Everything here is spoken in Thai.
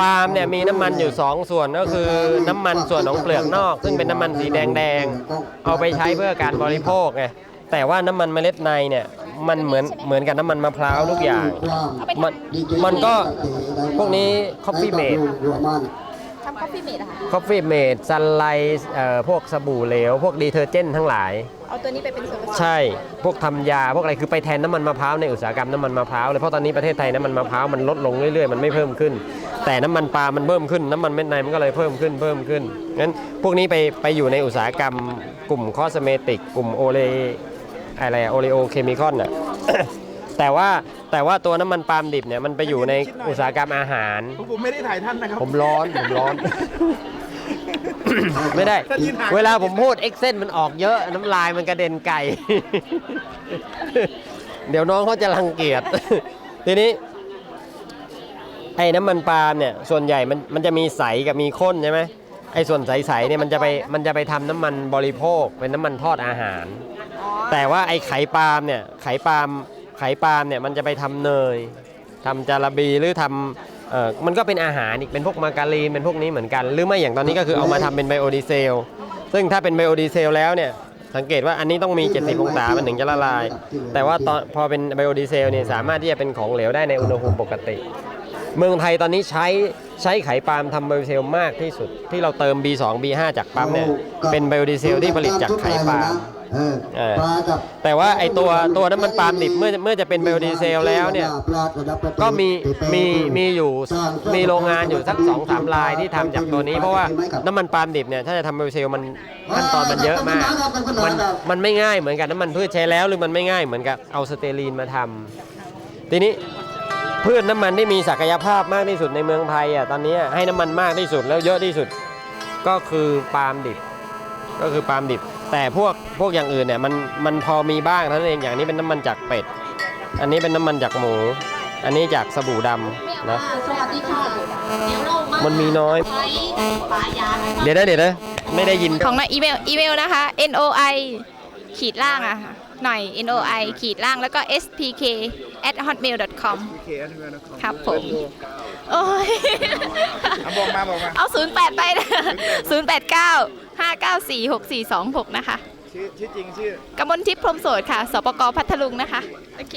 ปาล์มเนี่ยมีน้ำมันอยู่ 2 ส่วนก็คือน้ำมันส่วนของเปลือกนอก ซึ่งเป็นน้ำมันสีแดงๆเอาไปใช้เพื่อการบริโภคไงแต่ว่าน้ำมันเมล็ดในเนี่ยมันเหมือนเหมือนกับน้ำมันมะพร้าวทุกอย่างมันมันก็พวกนี้ coffee mate ทำ คอฟฟี่เมดอะค่ะ coffee mate sunlight เอ่อพวกสบู่เหลว พวกดีเทอร์เจนทั้งหลาย เอาตัวนี้ไปเป็นส่วนผสมใช่พวกทำยาพวกอะไรคือไปแทนน้ำมันมะพร้าวในอุตสาหกรรมน้ำมันมะพร้าวเลยเพราะตอนนี้ประเทศไทยน้ำมันมะพร้าวมันลดลงเรื่อยๆมันไม่เพิ่มขึ้น แต่น้ำมันปาล์มมันเพิ่มขึ้นน้ำมันเม็ดในมันก็เลยเพิ่มขึ้นเพิ่มขึ้นงั้นพวกนี้ไปไปอยู่ในอุตสาหกรรม กลุ่มคอสเมติก กลุ่มโอเลอะไรโอเลโอเคมีคอนน่ะ แต่ว่าแต่ว่าตัวน้ำมันปาล์มดิบเนี่ยมันไปอยู่ในอุตสาหกรรมอาหาร ผมไม่ได้ถ่ายท่านนะครับผมร้อนผมร้อน ไม่ได้ถ้ายืนห่างเวลาผมพูดเอ็กเซนมันออกเยอะน้ำลายมันกระเด็นไก่ เดี๋ยวน้องเขาจะรังเกียจทีนี้ไอ้น้ำมันปาล์มเนี่ยส่วนใหญ่มันมันจะมีใสกับมีข้นใช่ไหมไอ้ส่วนใสๆเนี่ยมันจะไปมันจะไปทำน้ำมันบริโภคเป็นน้ำมันทอดอาหารอ๋อแต่ว่าไอ้ไข่ปาล์มเนี่ยไข่ปาล์ม ไข่ปาล์มเนี่ยมันจะไปทำเนยทำจาระบีหรือทำเออมันก็เป็นอาหารอีกเป็นพวกมาการีนเป็นพวกนี้เหมือนกัน หรือไม่อย่างตอนนี้ก็คือเอามาทำเป็นไบโอดีเซลซึ่งถ้าเป็นไบโอดีเซลแล้วเนี่ยสังเกตว่าอันนี้ต้องมี 70 องศา มันถึงจะละลาย แต่ว่าตอนพอเป็นไบโอดีเซลเนี่ยสามารถที่จะเป็นของเหลวได้ในอุณหภูมิปกติ เมืองไทยตอนนี้ใช้ใช้ไข่ปาล์มทำไบโอดีเซลมากที่สุด ที่เราเติม B2 B5 จากปั๊มเนี่ยเป็นไบโอดีเซลที่ผลิตจากไข่ปาล์มเออแต่ว่าไอตัวตัวน้ำมันปาล์มดิบเมื่อเมื่อจะเป็นไบโอดีเซลแล้วเนี่ยก็มีมีมีอยู่มีโรงงานอยู่สักสองสามรายที่ทำจากตัวนี้ เพราะว่าน้ำมันปาล์มดิบเนี่ยถ้าจะทำไบโอดีเซลมันขั้นตอนมันเยอะมาก มันมันไม่ง่ายเหมือนกับน้ำมันพืชใช้แล้วหรือมันไม่ง่ายเหมือนกับเอาสเตอรีนมาทำทีนี้ พืชน้ำมันที่มีศักยภาพมากที่สุดในเมืองไทยอะตอนนี้ให้น้ำมันมากที่สุดแล้วเยอะที่สุดก็คือปาล์มดิบ ก็คือปาล์มดิบ แต่พวกพวกอย่างอื่นเนี่ยมันมันพอมีบ้างเท่านั้นเองอย่างนี้เป็นน้ำมันจากเป็ด อันนี้เป็นน้ำมันจากหมู อันนี้จากสบู่ดำนะสวัสดีค่ะเดี๋ยวเรามามันมีน้อย ใช้ปลายางเดี๋ยวนะเดี๋ยวนะไม่ได้ยิน ของในอีเมลอีเมลนะคะ noi ขีดล่างอะค่ะ หน่อย noi ขีดล่างแล้วก็ spk at hotmail com โอเคอันนี้นะครับครับผม โอ้ย เอาบอกมาบอกมาเอา 08 ไปนะ089 594 6426 นะคะชื่อชื่อจริงชื่อ กมลทิพย์พรหมโสดค่ะ สปกพัทลุงนะคะ โอเค